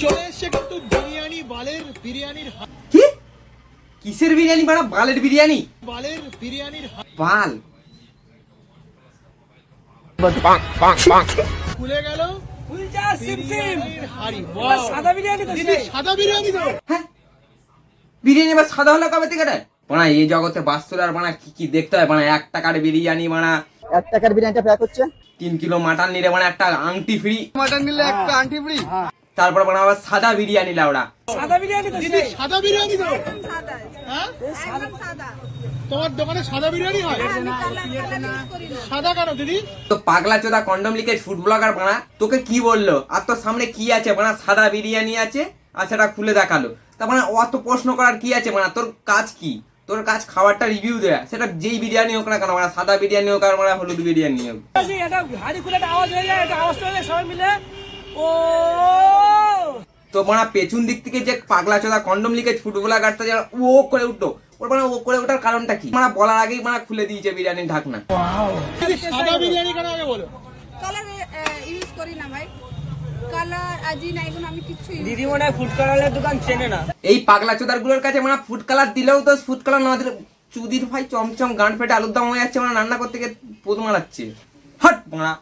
চলে এসছে কিন্তু বিরিয়ানি বালের বিরিয়ানির কি? কিসের বিরিয়ানি বাড়া? বালের বিরিয়ানি? বালের বিরিয়ানির বাল। খুলে গেল সাদা বিরিয়ানি বিরিয়ানি হ্যাঁ? বিরিয়ানি এবার সাদা হলো কবে থেকে বানা এই জগতে বাস্তুর আর বানা কি কি দেখতে হয়? বানা এক টাকার বিরিয়ানি বানা এক টাকার বিরিয়ানিটা প্যাক হচ্ছে? তিন কিলো মাটন নিলে মানে একটা আংটি ফ্রি মাটন নিলে একটা আন্টি ফ্রি তারপর মানে সাদা বিরিয়ানি লাউড়া। সাদা বিরিয়ানি তো দিদি সাদা বিরিয়ানি তো সাদা। হ্যাঁ? একদম সাদা। তোমার দোকানে সাদা বিরিয়ানি হয়? সাদা কেন দিদি? তো পাগলা চোদা কন্ডম লিখে ফুড ব্লগার বানা তোকে কি বলল? আর তোর সামনে কি আছে বানা? সাদা বিরিয়ানি আছে আর সেটা খুলে দেখাল। তা মানে অত প্রশ্ন করার কি আছে মানে তোর কাজ কি? তোর কাজ খাবারটা রিভিউ দেয়া। সেটা যেই বিরিয়ানি হোক না কেন মানে সাদা বিরিয়ানি হোক আর মানে হলুদ বিরিয়ানি হোক। এটা হাড়ি খুলে একটা আওয়াজ হয়ে যায় একটা আওয়াজ হয়ে যায় সবাই মিলে। ও তো মানে পেছন দিক থেকে যে পাগলা চোদা কন্ডম লিখে ফুড ব্লগারটা যারা ও করে উঠতো ওর মানে ও করে ওঠার কারণটা কি? মানে বলার আগেই মানে খুলে দিয়েছে বিরিয়ানির ঢাকনা। সাদা বিরিয়ানি কেন আগে বলো? কালার ইউজ করি না ভাই। মনে ফুড কালারের দোকান চেনে না। এই পাগলা চোদারগুলোর কাছে মানে ফুড কালার দিলেও তো ফুড কালার না দিলে চুদির ভাই চমচম গান ফেটে আলুর দাম হয়ে যাচ্ছে মানে রান্না করতে গিয়ে পোদ মারাচ্ছে। হট! মারা